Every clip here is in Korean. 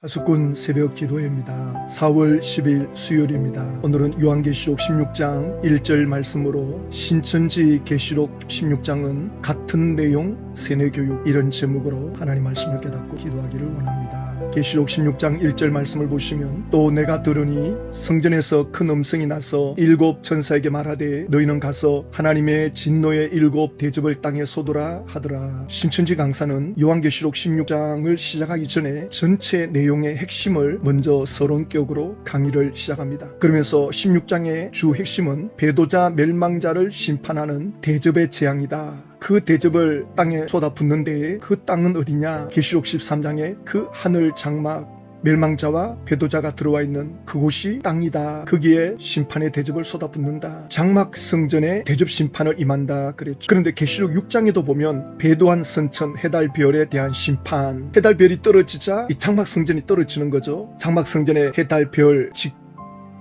하수꾼 새벽 기도회입니다. 4월 10일 수요일입니다. 오늘은 요한계시록 16장 1절 말씀으로 신천지 계시록 16장은 같은 내용 세뇌교육 이런 제목으로 하나님 말씀을 깨닫고 기도하기를 원합니다. 계시록 16장 1절 말씀을 보시면 또 내가 들으니 성전에서 큰 음성이 나서 일곱 천사에게 말하되 너희는 가서 하나님의 진노의 일곱 대접을 땅에 쏟으라 하더라. 신천지 강사는 요한계시록 16장을 시작하기 전에 전체 내용 의 핵심을 먼저 서론격으로 강의를 시작합니다. 그러면서 16장의 주 핵심은 배도자 멸망자를 심판하는 대접의 재앙이다. 그 대접을 땅에 쏟아붓는 데에 그 땅은 어디냐? 계시록 13장에 그 하늘 장막 멸망자와 배도자가 들어와 있는 그곳이 땅이다. 거기에 심판의 대접을 쏟아붓는다. 장막 성전에 대접 심판을 임한다. 그랬죠. 그런데 계시록 6장에도 보면 배도한 선천 해달 별에 대한 심판. 해달 별이 떨어지자 이 장막 성전이 떨어지는 거죠. 장막 성전에 해달 별 직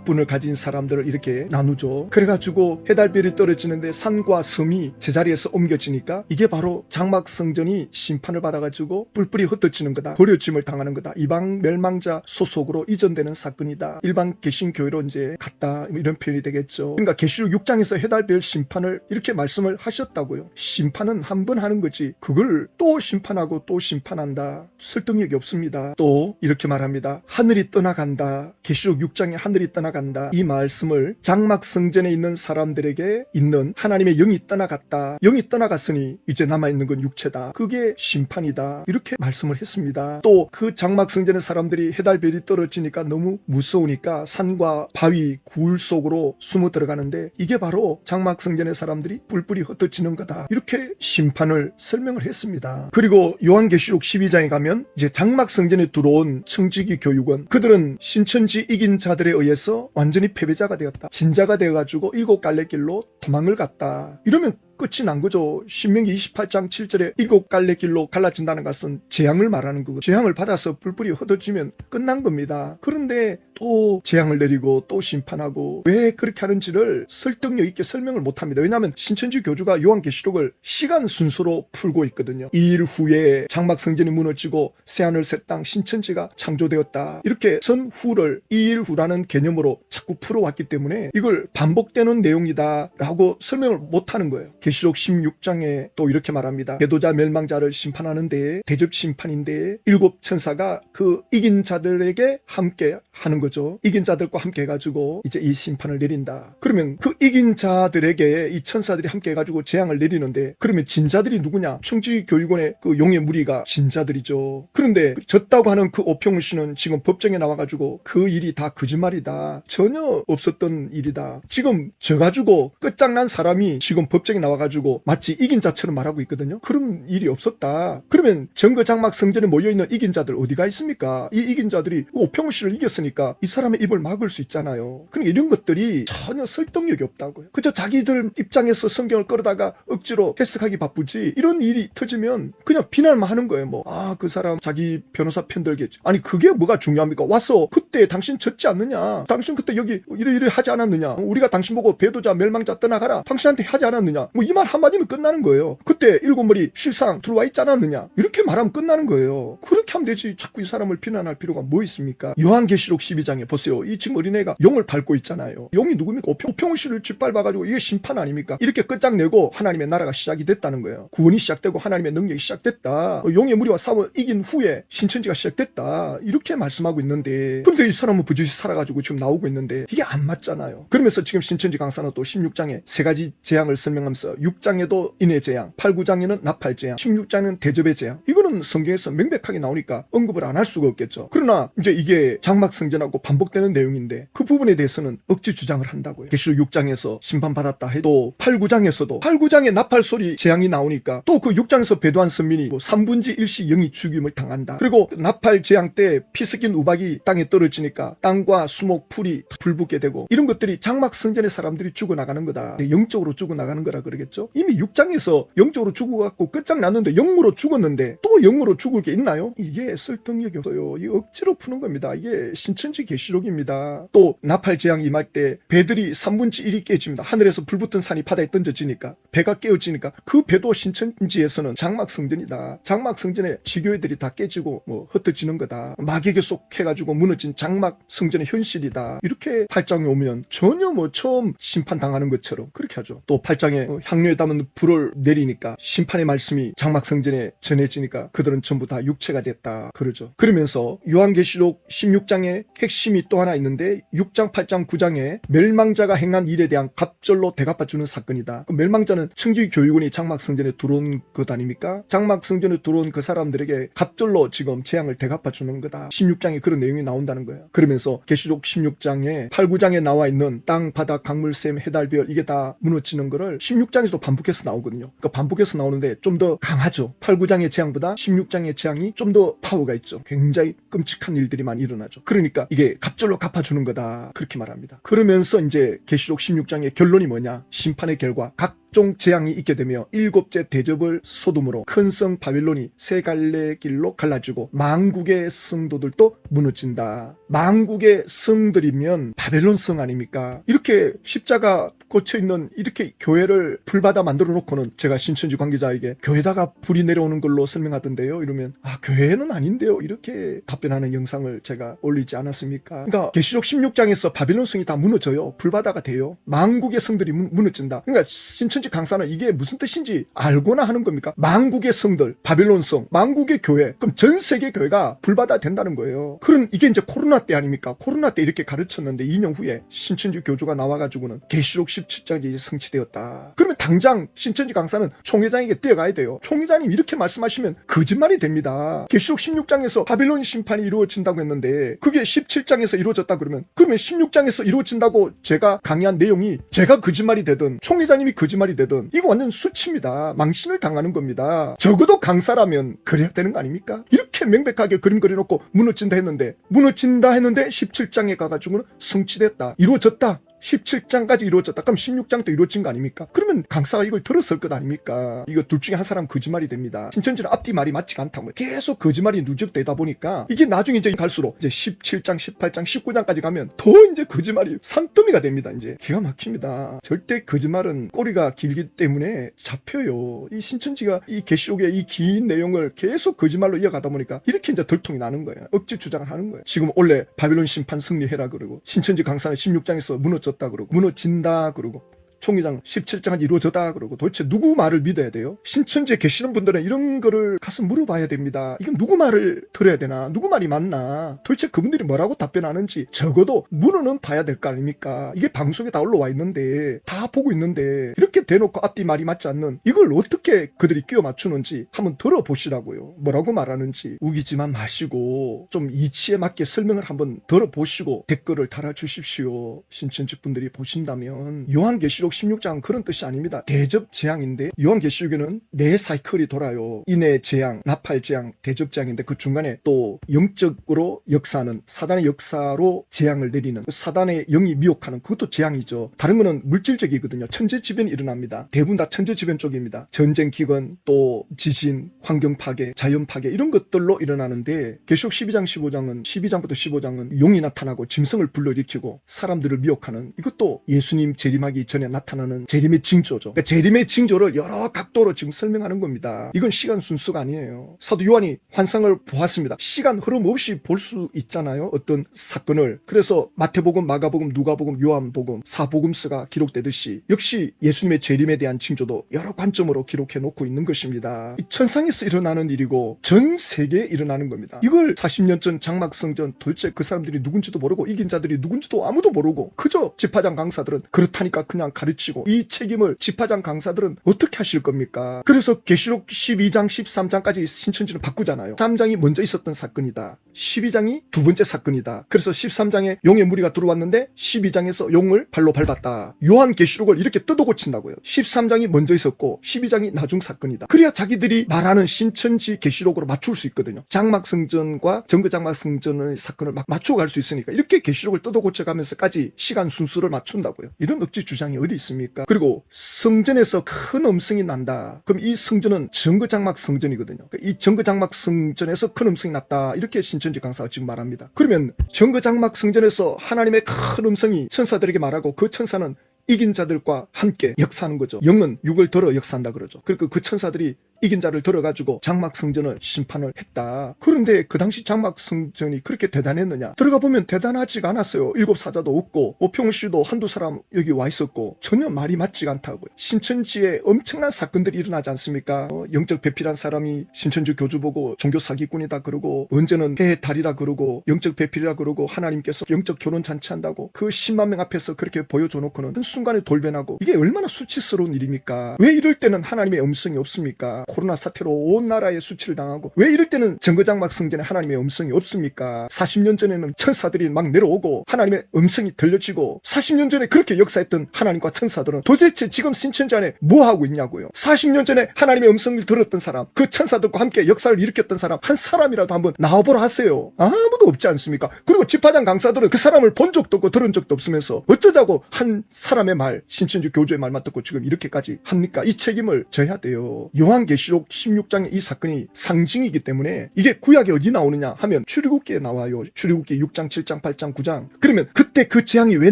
분을 가진 사람들을 이렇게 나누죠. 그래가지고 해달별이 떨어지는데 산과 섬이 제자리에서 옮겨지니까 이게 바로 장막 성전이 심판을 받아가지고 뿔뿔이 흩어지는 거다. 버려짐을 당하는 거다. 이방 멸망자 소속으로 이전되는 사건이다. 일반 개신교회로 이제 갔다. 뭐 이런 표현이 되겠죠. 그러니까 계시록 6장에서 해달별 심판을 이렇게 말씀을 하셨다고요. 심판은 한 번 하는 거지. 그걸 또 심판하고 또 심판한다. 설득력이 없습니다. 또 이렇게 말합니다. 하늘이 떠나간다. 계시록 6장에 하늘이 떠나간다. 이 말씀을 장막 성전에 있는 사람들에게 있는 하나님의 영이 떠나갔다. 영이 떠나갔으니 이제 남아 있는 건 육체다. 그게 심판이다. 이렇게 말씀을 했습니다. 또 그 장막 성전의 사람들이 해달별이 떨어지니까 너무 무서우니까 산과 바위, 굴 속으로 숨어 들어가는데 이게 바로 장막 성전의 사람들이 뿔뿔이 흩어지는 거다. 이렇게 심판을 설명을 했습니다. 그리고 요한계시록 12장에 가면 이제 장막 성전에 들어온 청지기 교육원 그들은 신천지 이긴 자들에 의해서 완전히 패배자가 되었다. 진자가 되어가지고 일곱 갈래 길로 도망을 갔다. 이러면 끝이 난 거죠. 신명기 28장 7절에 일곱 갈래 길로 갈라진다는 것은 재앙을 말하는 거고 재앙을 받아서 뿔뿔이 흩어지면 끝난 겁니다. 그런데 또 재앙을 내리고 또 심판하고 왜 그렇게 하는지를 설득력 있게 설명을 못 합니다. 왜냐하면 신천지 교주가 요한계시록을 시간 순서로 풀고 있거든요. 이 일 후에 장막 성전이 무너지고 새하늘 새 땅 신천지가 창조되었다. 이렇게 선후를 이 일 후라는 개념으로 자꾸 풀어왔기 때문에 이걸 반복되는 내용이다 라고 설명을 못 하는 거예요. 계시록 16장에 또 이렇게 말합니다. 개도자 멸망자를 심판하는데 대접 심판인데 일곱 천사가 그 이긴 자들에게 함께 하는 거죠. 이긴 자들과 함께 해가지고 이제 이 심판을 내린다. 그러면 그 이긴 자들에게 이 천사들이 함께 해가지고 재앙을 내리는데 그러면 진자들이 누구냐? 청지 교육원의 그 용의 무리가 진자들이죠. 그런데 졌다고 하는 그 오평우 씨는 지금 법정에 나와가지고 그 일이 다 거짓말이다. 전혀 없었던 일이다. 지금 져가지고 끝장난 사람이 지금 법정에 나와 가지고 마치 이긴 자처럼 말하고 있거든요. 그런 일이 없었다. 그러면 정거 장막 성전에 모여있는 이긴 자들 어디가 있습니까? 이 이긴 자들이 오평우 씨를 이겼으니까 이 사람의 입을 막을 수 있잖아요. 그러니까 이런 것들이 전혀 설득력이 없다고요. 그저 자기들 입장에서 성경을 끌어다가 억지로 해석하기 바쁘지 이런 일이 터지면 그냥 비난만 하는 거예요. 뭐 아 그 사람 자기 변호사 편들겠지. 아니 그게 뭐가 중요합니까? 와서 그때 당신 졌지 않느냐? 당신 그때 여기 이래 하지 않았느냐? 우리가 당신 보고 배도자 멸망자 떠나가라. 당신한테 하지 않았느냐? 뭐이 말 한마디면 끝나는 거예요. 그때 일곱 머리 실상 들어와 있지 않았느냐? 이렇게 말하면 끝나는 거예요. 그렇게 하면 되지. 자꾸 이 사람을 비난할 필요가 뭐 있습니까? 요한계시록 12장에 보세요. 이 지금 어린애가 용을 밟고 있잖아요. 용이 누굽니까? 오평, 오평우 씨를 짓밟아가지고 이게 심판 아닙니까? 이렇게 끝장내고 하나님의 나라가 시작이 됐다는 거예요. 구원이 시작되고 하나님의 능력이 시작됐다. 어, 용의 무리와 싸워 이긴 후에 신천지가 시작됐다. 이렇게 말씀하고 있는데 그런데 이 사람은 부지시 살아가지고 지금 나오고 있는데 이게 안 맞잖아요. 그러면서 지금 신천지 강사는 또 16장에 세 가지 재앙을 설명하면서 6장에도 인해 재앙, 8, 9장에는 나팔 재앙, 16장에는 대접의 재앙. 이거는 성경에서 명백하게 나오니까 언급을 안 할 수가 없겠죠. 그러나 이제 이게 장막 성전하고 반복되는 내용인데 그 부분에 대해서는 억지 주장을 한다고요. 계시록 6장에서 심판받았다 해도 8, 9장에서도 8, 9장에 나팔 소리 재앙이 나오니까 또 그 6장에서 배도한 선민이 뭐 3분지 1시 영이 죽임을 당한다. 그리고 나팔 재앙 때 피스킨 우박이 땅에 떨어지니까 땅과 수목, 풀이 불붙게 되고 이런 것들이 장막 성전의 사람들이 죽어나가는 거다. 영적으로 죽어나가는 거라 그러겠죠. 되겠죠? 이미 6장에서 영적으로 죽어갖고 끝장났는데 영으로 죽었는데 또 영으로 죽을 게 있나요? 이게 설득력이 없어요. 이 억지로 푸는 겁니다. 이게 신천지 계시록입니다. 또 나팔 재앙 임할 때 배들이 3분지 1이 깨집니다. 하늘에서 불 붙은 산이 바다에 던져지니까 배가 깨어지니까 그 배도 신천지에서는 장막 성전이다. 장막 성전에 지교회들이 다 깨지고 뭐 흩어지는 거다. 마개에 쏙해가지고 무너진 장막 성전의 현실이다. 이렇게 팔장에 오면 전혀 뭐 처음 심판 당하는 것처럼 그렇게 하죠. 또 팔장에 어, 향료에 담은 불을 내리니까 심판의 말씀이 장막 성전에 전해지니까 그들은 전부 다 육체가 됐다. 그러죠. 그러면서 요한계시록 16장에 핵심이 또 하나 있는데 6장, 8장, 9장에 멸망자가 행한 일에 대한 갑절로 대갚아주는 사건이다. 그 멸망자는 청지 교육원이 장막 성전에 들어온 것 아닙니까? 장막 성전에 들어온 그 사람들에게 갑절로 지금 재앙을 대갚아주는 거다. 16장에 그런 내용이 나온다는 거예요. 그러면서 계시록 16장에 8, 9장에 나와 있는 땅, 바다, 강물, 샘, 해달별 이게 다 무너지는 거를 16장 에서도 반복해서 나오거든요. 그러니까 반복해서 나오는데 좀 더 강하죠. 8, 9장의 재앙보다 16장의 재앙이 좀 더 파워가 있죠. 굉장히 끔찍한 일들이 많이 일어나죠. 그러니까 이게 갑절로 갚아주는 거다. 그렇게 말합니다. 그러면서 이제 계시록 16장의 결론이 뭐냐? 심판의 결과 각 종 재앙이 있게 되며 일곱째 대접을 소돔으로 큰 성 바빌론이 세 갈래 길로 갈라지고 망국의 성도들도 무너진다. 망국의 성들이면 바벨론 성 아닙니까? 이렇게 십자가 꽂혀 있는 이렇게 교회를 불바다 만들어 놓고는 제가 신천지 관계자에게 교회다가 불이 내려오는 걸로 설명하던데요. 이러면 아 교회는 아닌데요. 이렇게 답변하는 영상을 제가 올리지 않았습니까? 그러니까 계시록 16장에서 바벨론 성이 다 무너져요. 불바다가 돼요. 망국의 성들이 무, 무너진다. 그러니까 신천지 강사는 이게 무슨 뜻인지 알고나 하는 겁니까? 망국의 성들, 바벨론 성, 망국의 교회, 그럼 전 세계 교회가 불바다 된다는 거예요. 그런 이게 이제 코로나 때 아닙니까? 코로나 때 이렇게 가르쳤는데 2년 후에 신천지 교주가 나와가지고는 계시록 17장이 이제 성취되었다. 그러면 당장 신천지 강사는 총회장에게 뛰어가야 돼요. 총회장님 이렇게 말씀하시면 거짓말이 됩니다. 계시록 16장에서 바빌론 심판이 이루어진다고 했는데 그게 17장에서 이루어졌다 그러면 그러면 16장에서 이루어진다고 제가 강의한 내용이 제가 거짓말이 되든 총회장님이 거짓말이 되든 이거 완전 수치입니다. 망신을 당하는 겁니다. 적어도 강사라면 그래야 되는 거 아닙니까? 이렇게 명백하게 그림 그려놓고 무너진다 했는데 무너진다 했는데 17장에 가가지고는 성취됐다. 이루어졌다. 17장까지 이루어졌다. 그럼 16장도 이루어진 거 아닙니까? 그러면 강사가 이걸 들었을 것 아닙니까? 이거 둘 중에 한 사람 거짓말이 됩니다. 신천지는 앞뒤 말이 맞지가 않다고요. 계속 거짓말이 누적되다 보니까 이게 나중에 이제 갈수록 이제 17장, 18장, 19장까지 가면 더 이제 거짓말이 산더미가 됩니다. 이제 기가 막힙니다. 절대 거짓말은 꼬리가 길기 때문에 잡혀요. 이 신천지가 이 계시록의 이 긴 내용을 계속 거짓말로 이어가다 보니까 이렇게 이제 들통이 나는 거예요. 억지 주장을 하는 거예요. 지금 원래 바빌론 심판 승리해라 그러고 신천지 강사는 16장에서 무너 졌다 그러고 무너진다 그러고 총회장 17장까지 이루어졌다 그러고 도대체 누구 말을 믿어야 돼요? 신천지에 계시는 분들은 이런 거를 가서 물어봐야 됩니다. 이건 누구 말을 들어야 되나? 누구 말이 맞나? 도대체 그분들이 뭐라고 답변하는지 적어도 문어는 봐야 될 거 아닙니까? 이게 방송에 다 올라와 있는데 다 보고 있는데 이렇게 대놓고 앞뒤 말이 맞지 않는 이걸 어떻게 그들이 끼워 맞추는지 한번 들어보시라고요. 뭐라고 말하는지 우기지만 마시고 좀 이치에 맞게 설명을 한번 들어보시고 댓글을 달아주십시오. 신천지 분들이 보신다면 요한계시록 16장은 그런 뜻이 아닙니다. 대접 재앙인데 요한계시록에는 네 사이클이 돌아요. 인해 재앙, 나팔 재앙, 대접 재앙인데 그 중간에 또 영적으로 역사하는 사단의 역사로 재앙을 내리는 그 사단의 영이 미혹하는 그것도 재앙이죠. 다른 거는 물질적이거든요. 천재지변이 일어납니다. 대부분 다 천재지변 쪽입니다. 전쟁 기근, 또 지진, 환경 파괴, 자연 파괴 이런 것들로 일어나는데 계시록 12장 15장은 12장부터 15장은 용이 나타나고 짐승을 불러일으키고 사람들을 미혹하는 이것도 예수님 재림하기 전에 나타나는 재림의 징조죠. 그러니까 재림의 징조를 여러 각도로 지금 설명하는 겁니다. 이건 시간 순수가 아니에요. 사도 요한이 환상을 보았습니다. 시간 흐름 없이 볼 수 있잖아요. 어떤 사건을. 그래서 마태복음, 마가복음, 누가복음, 요한복음, 사복음서가 기록되듯이 역시 예수님의 재림에 대한 징조도 여러 관점으로 기록해 놓고 있는 것입니다. 이 천상에서 일어나는 일이고 전 세계에 일어나는 겁니다. 이걸 40년 전 장막성전 도대체 그 사람들이 누군지도 모르고 이긴 자들이 누군지도 아무도 모르고 그저 집화장 강사들은 그렇다니까 그냥 가르 치고 이 책임을 집화장 강사들은 어떻게 하실 겁니까? 그래서 계시록 12장 13장까지 신천지는 바꾸잖아요. 3장이 먼저 있었던 사건이다. 12장이 두 번째 사건이다. 그래서 13장에 용의 무리가 들어왔는데 12장에서 용을 발로 밟았다. 요한 계시록을 이렇게 뜯어 고친다고요. 13장이 먼저 있었고 12장이 나중 사건이다. 그래야 자기들이 말하는 신천지 계시록으로 맞출 수 있거든요. 장막성전과 정거장막성전의 사건을 막 맞춰 갈 수 있으니까 이렇게 계시록을 뜯어 고쳐가면서까지 시간 순수를 맞춘다고요. 이런 억지 주장이 어디 있습니까? 그리고 성전에서 큰 음성이 난다. 그럼 이 성전은 정거장막 성전이거든요. 그러니까 이 정거장막 성전에서 큰 음성이 났다. 이렇게 신천지 강사가 지금 말합니다. 그러면 정거장막 성전에서 하나님의 큰 음성이 천사들에게 말하고 그 천사는 이긴 자들과 함께 역사하는 거죠. 영은 육을 들어 역사한다 그러죠. 그리고 그 천사들이 이긴 자를 들어가지고 장막 성전을 심판을 했다. 그런데 그 당시 장막 성전이 그렇게 대단했느냐? 들어가 보면 대단하지가 않았어요. 일곱 사자도 없고 오평 씨도 한두 사람 여기 와 있었고 전혀 말이 맞지가 않다고요. 신천지에 엄청난 사건들이 일어나지 않습니까? 어, 영적 배필한 사람이 신천지 교주 보고 종교 사기꾼이다 그러고 언제는 해의 달이라 그러고 영적 배필이라 그러고 하나님께서 영적 결혼 잔치한다고 그 10만 명 앞에서 그렇게 보여줘 놓고는 한 순간에 돌변하고 이게 얼마나 수치스러운 일입니까? 왜 이럴 때는 하나님의 음성이 없습니까? 코로나 사태로 온 나라에 수치를 당하고 왜 이럴 때는 정거장막 성전에 하나님의 음성이 없습니까? 40년 전에는 천사들이 막 내려오고 하나님의 음성이 들려지고 40년 전에 그렇게 역사했던 하나님과 천사들은 도대체 지금 신천지 안에 뭐 하고 있냐고요. 40년 전에 하나님의 음성을 들었던 사람, 그 천사들과 함께 역사를 일으켰던 사람 한 사람이라도 한번 나와보라 하세요. 아무도 없지 않습니까? 그리고 집화장 강사들은 그 사람을 본 적도 없고 들은 적도 없으면서 어쩌자고 한 사람의 말, 신천지 교주의 말만 듣고 지금 이렇게까지 합니까? 이 책임을 져야 돼요. 요한계 시록 16장의 이 사건이 상징이기 때문에 이게 구약에 어디 나오느냐 하면 출애굽기에 나와요. 출애굽기 6장, 7장, 8장, 9장. 그러면 그때 그 재앙이 왜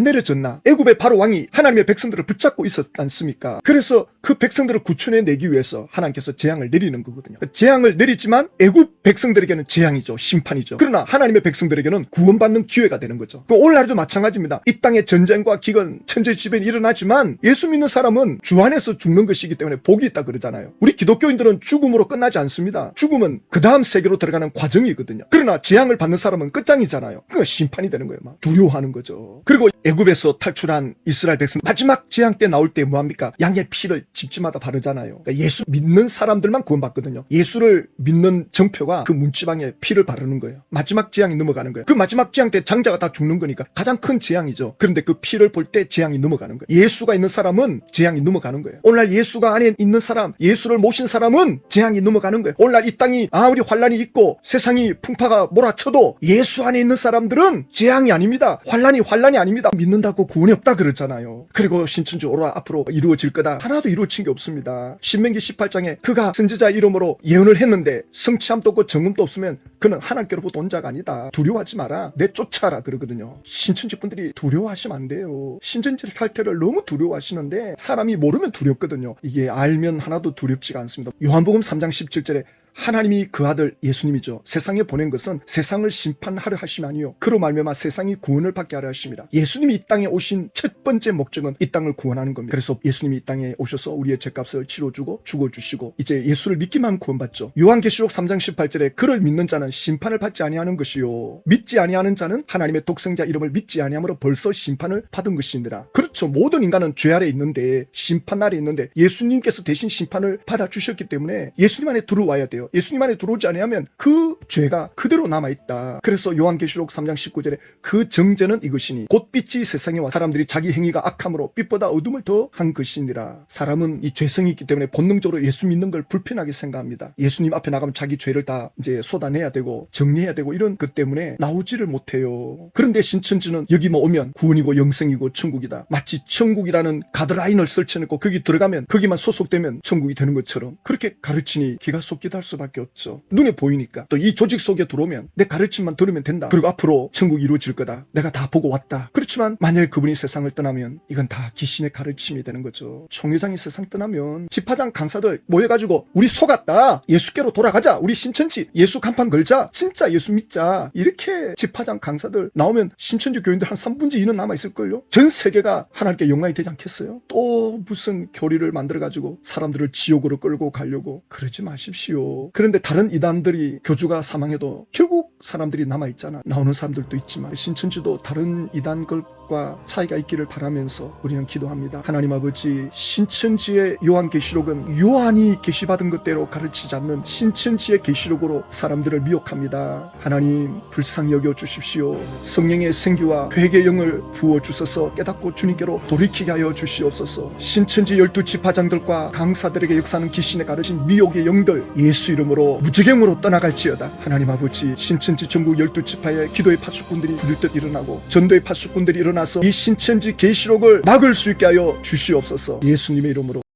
내려졌나? 애굽의 바로 왕이 하나님의 백성들을 붙잡고 있었지 않습니까? 그래서 그 백성들을 구출해 내기 위해서 하나님께서 재앙을 내리는 거거든요. 그 재앙을 내리지만 애굽 백성들에게는 재앙이죠. 심판이죠. 그러나 하나님의 백성들에게는 구원받는 기회가 되는 거죠. 그 오늘날도 마찬가지입니다. 이 땅에 전쟁과 기근, 천재지변이 일어나지만 예수 믿는 사람은 주 안에서 죽는 것이기 때문에 복이 있다 그러잖아요. 우리 기독교인 들은 죽음으로 끝나지 않습니다. 죽음은 그 다음 세계로 들어가는 과정이거든요. 그러나 재앙을 받는 사람은 끝장이잖아요. 그거 심판이 되는 거예요. 막 두려워하는 거죠. 그리고 애굽에서 탈출한 이스라엘 백성 마지막 재앙 때 나올 때 뭐합니까? 양의 피를 집집마다 바르잖아요. 그러니까 예수 믿는 사람들만 구원받거든요. 예수를 믿는 정표가 그 문지방에 피를 바르는 거예요. 마지막 재앙이 넘어가는 거예요. 그 마지막 재앙 때 장자가 다 죽는 거니까 가장 큰 재앙이죠. 그런데 그 피를 볼 때 재앙이 넘어가는 거예요. 예수가 있는 사람은 재앙이 넘어가는 거예요. 오늘날 예수가 안에 있는 사람, 예수를 모신 사람 은 재앙이 넘어가는 거예요. 오늘날 이 땅이 아무리 환란이 있고 세상이 풍파가 몰아쳐도 예수 안에 있는 사람들은 재앙이 아닙니다. 환란이 환란이 아닙니다. 믿는다고 구원이 없다 그랬잖아요. 그리고 신천지 오라 앞으로 이루어질 거다. 하나도 이루어진 게 없습니다. 신명기 18장에 그가 선지자 이름으로 예언을 했는데 성취함도 없고 정음도 없으면 그는 하나님께로부터 온 자가 아니다. 두려워하지 마라. 내 쫓아라 그러거든요. 신천지 분들이 두려워하시면 안 돼요. 신천지 탈퇴를 너무 두려워하시는데 사람이 모르면 두렵거든요. 이게 알면 하나도 두렵지가 않습니다. 요한복음 3장 17절에 하나님이 그 아들 예수님이죠. 세상에 보낸 것은 세상을 심판하려 하심이 아니요. 그로 말미암아 세상이 구원을 받게 하려 하십니다. 예수님이 이 땅에 오신 첫 번째 목적은 이 땅을 구원하는 겁니다. 그래서 예수님이 이 땅에 오셔서 우리의 죄값을 치러주고 죽어주시고 이제 예수를 믿기만 구원받죠. 요한계시록 3장 18절에 그를 믿는 자는 심판을 받지 아니하는 것이요. 믿지 아니하는 자는 하나님의 독생자 이름을 믿지 아니함으로 벌써 심판을 받은 것이니라. 그렇죠. 모든 인간은 죄 아래 있는데 심판 아래 있는데 예수님께서 대신 심판을 받아 주셨기 때문에 예수님 안에 들어와야 돼요. 예수님 안에 들어오지 아니하면 그 죄가 그대로 남아 있다. 그래서 요한계시록 3장 19절에 그 정죄는 이것이니 곧 빛이 세상에 와 사람들이 자기 행위가 악함으로 빛보다 어둠을 더 한 것이니라. 사람은 이 죄성이 있기 때문에 본능적으로 예수 믿는 걸 불편하게 생각합니다. 예수님 앞에 나가면 자기 죄를 다 이제 쏟아내야 되고 정리해야 되고 이런 것 때문에 나오지를 못해요. 그런데 신천지는 여기 뭐 오면 구원이고 영생이고 천국이다. 마치 천국이라는 가드라인을 설치해놓고 거기 들어가면 거기만 소속되면 천국이 되는 것처럼 그렇게 가르치니 기가 쏟기도 할 수 밖에 없죠. 눈에 보이니까 또 이 조직 속에 들어오면 내 가르침만 들으면 된다. 그리고 앞으로 천국이 이루어질 거다. 내가 다 보고 왔다. 그렇지만 만약 그분이 세상을 떠나면 이건 다 귀신의 가르침이 되는 거죠. 총회장이 세상 떠나면 집화장 강사들 모여가지고 우리 속았다. 예수께로 돌아가자. 우리 신천지 예수 간판 걸자. 진짜 예수 믿자. 이렇게 집화장 강사들 나오면 신천지 교인들 한 3분의 2는 남아있을걸요? 전 세계가 하나님께 영광이 되지 않겠어요? 또 무슨 교리를 만들어가지고 사람들을 지옥으로 끌고 가려고 그러지 마십시오. 그런데 다른 이단들이 교주가 사망해도 결국 사람들이 남아 있잖아. 나오는 사람들도 있지만 신천지도 다른 이단 것과 차이가 있기를 바라면서 우리는 기도합니다. 하나님 아버지 신천지의 요한계시록은 요한이 계시받은 것대로 가르치지 않는 신천지의 계시록으로 사람들을 미혹합니다. 하나님 불쌍히 여겨 주십시오. 성령의 생기와 회개의 영을 부어 주셔서 깨닫고 주님께로 돌이키게 하여 주시옵소서. 신천지 열두 지파장들과 강사들에게 역사하는 귀신의 가르친 미혹의 영들 예수 이름으로 무지경으로 떠나갈지어다. 하나님 아버지 신천 신천지 전국 12지파의 기도의 파수꾼들이 일뜻 일어나고 전도의 파수꾼들이 일어나서 이 신천지 계시록을 막을 수 있게 하여 주시옵소서. 예수님의 이름으로